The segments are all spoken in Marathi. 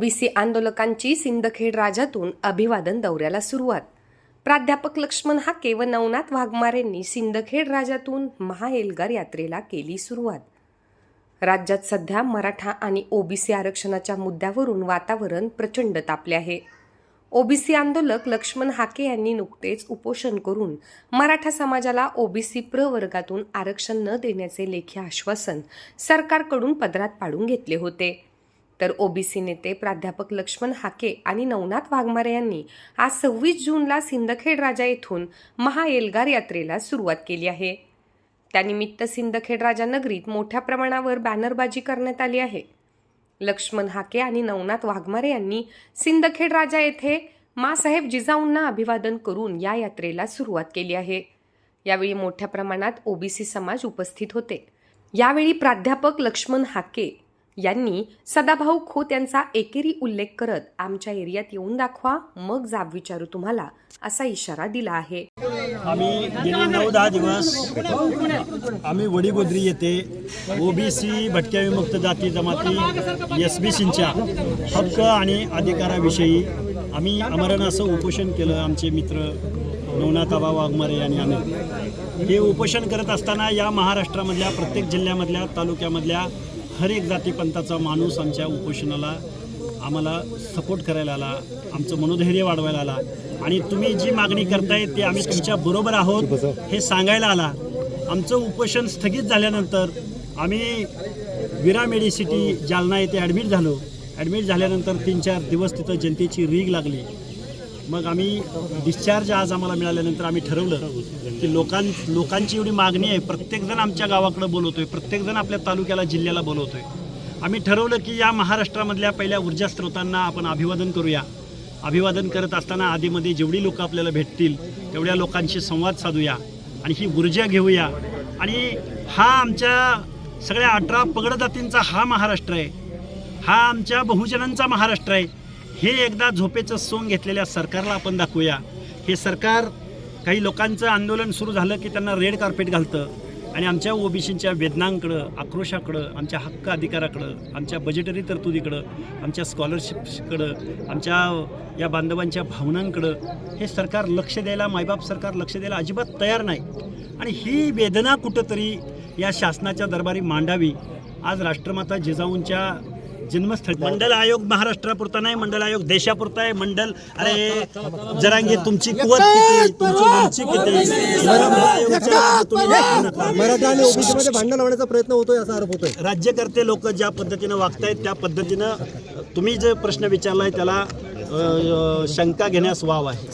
OBC आंदोलकांची सिंदखेड राजातून अभिवादन दौऱ्याला सुरुवात. प्राध्यापक लक्ष्मण हाके व नवनाथ वाघमारेंनी सिंदखेड राजातून महाएल्गार यात्रेला केली सुरुवात. राज्यात सध्या मराठा आणि ओबीसी आरक्षणाच्या मुद्द्यावरून वातावरण प्रचंड तापले आहे. ओबीसी आंदोलक लक्ष्मण हाके यांनी नुकतेच उपोषण करून मराठा समाजाला ओबीसी प्रवर्गातून आरक्षण न देण्याचे लेखी आश्वासन सरकारकडून पदरात पाडून घेतले होते. तर ओबीसी नेते प्राध्यापक लक्ष्मण हाके आणि नवनाथ वाघमारे यांनी आज सव्वीस जूनला सिंदखेड राजा येथून महाएल्गार यात्रेला सुरुवात केली आहे. त्यानिमित्त सिंदखेड राजा नगरीत मोठ्या प्रमाणावर बॅनरबाजी करण्यात आली आहे. लक्ष्मण हाके आणि नवनाथ वाघमारे यांनी सिंदखेड राजा येथे मासाहेब जिजाऊंना अभिवादन करून या यात्रेला सुरुवात केली आहे. यावेळी मोठ्या प्रमाणात ओबीसी समाज उपस्थित होते. यावेळी प्राध्यापक लक्ष्मण हाके यांनी सदाभाऊ खोत यांचा एकेरी उल्लेख करत आमच्या एरियात येऊन दाखवा मग जाब विचारू तुम्हाला असा इशारा दिला आहे. आम्ही गेले नऊ दहा दिवस. आम्ही वडीगोद्री येथे ओबीसी भटक्या विमुक्त जाती जमाती एस बी सींच्या हक्क आणि अधिकाराविषयी आम्ही अमरण असं उपोषण केलं आमचे मित्र नवनाथाबा वाघमारे आणि आम्ही. हे उपोषण करत असताना या महाराष्ट्रामधल्या प्रत्येक जिल्ह्यामधल्या तालुक्यामधल्या हर एक जातीपंथाचा माणूस आमच्या उपोषणाला आम्हाला सपोर्ट करायला आला आमचं मनोधैर्य वाढवायला आला. आणि तुम्ही जी मागणी करताय ते आम्ही तुमच्या बरोबर आहोत हे सांगायला आला. आमचं उपोषण स्थगित झाल्यानंतर आम्ही विरा मेडिसिटी जालना येथे ॲडमिट झालो. ॲडमिट झाल्यानंतर तीन चार दिवस तिथं जनतेची रीग लागली. मग आम्ही डिस्चार्ज आज आम्हाला मिळाल्यानंतर आम्ही ठरवलं की लोकां लोकांची एवढी मागणी आहे. प्रत्येकजण आमच्या गावाकडं बोलवतोय. प्रत्येकजण आपल्या तालुक्याला जिल्ह्याला बोलवतोय. आम्ही ठरवलं की या महाराष्ट्रामधल्या पहिल्या ऊर्जा स्रोतांना आपण अभिवादन करूया. अभिवादन करत असताना आधीमध्ये जेवढी लोकं आपल्याला भेटतील तेवढ्या लोकांशी संवाद साधूया आणि ही ऊर्जा घेऊया. आणि हा आमच्या सगळ्या अठरा पगड जातींचा हा महाराष्ट्र आहे. हा आमच्या बहुजनांचा महाराष्ट्र आहे. हे एकदा झोपेचं सोंग घेतलेल्या सरकारला आपण दाखवूया. हे सरकार काही लोकांचं आंदोलन सुरू झालं की त्यांना रेड कार्पेट घालतं. आणि आमच्या ओबीसींच्या वेदनांकडं आक्रोशाकडं आमच्या हक्क अधिकाराकडं आमच्या बजेटरी तरतुदीकडं आमच्या स्कॉलरशिप्सकडं आमच्या या बांधवांच्या भावनांकडं हे सरकार लक्ष द्यायला मायबाप सरकार लक्ष द्यायला अजिबात तयार नाही. आणि ही वेदना कुठंतरी या शासनाच्या दरबारी मांडावी. आज राष्ट्रमाता जिजाऊंच्या जन्मस्थळ. मंडल आयोग महाराष्ट्रापुरता नाही मंडल आयोग देशापुरता आहे. मंडल अरे जरांगे तुमची कुवत किती तुमची उंची किती मंडल आयोगाच्या तुम्ही लेखू नका. मराठा आणि ओबीसी मध्ये भांडण लावण्याचा प्रयत्न होतोय असा आरोप होतोय. राज्यकर्ते लोक ज्या पद्धतीनं वागतायत त्या पद्धतीनं तुम्ही जे प्रश्न विचारलाय त्याला शंका घेण्यास वाव आहे.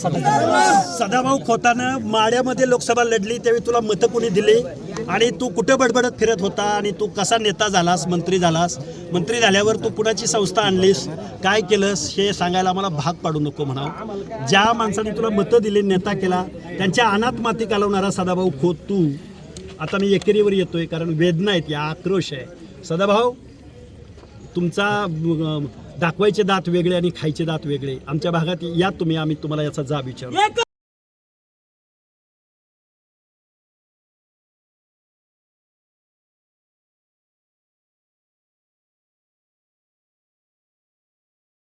सदाभाऊ खोतानं माड्यामध्ये लोकसभा लढली त्यावेळी तुला मतं कोणी दिली? आणि तू कुठे बडबडत फिरत होता? आणि तू कसा नेता झालास मंत्री झालास? मंत्री झाल्यावर तू कुणाची संस्था आणलीस. काय केलंस हे सांगायला आम्हाला भाग पाडू नको म्हणावं. ज्या माणसाने तुला मतं दिली नेता केला त्यांच्या अनाथ माती कालवणारा सदाभाऊ खोत तू. आता मी एकेरीवर येतोय कारण वेदना आहेत या आक्रोश आहे. सदाभाऊ तुमचा दाखवायचे दात वेगळे आणि खायचे दात वेगळे. आमच्या भागात या तुम्ही आम्ही तुम्हाला याचा जाब विचारू.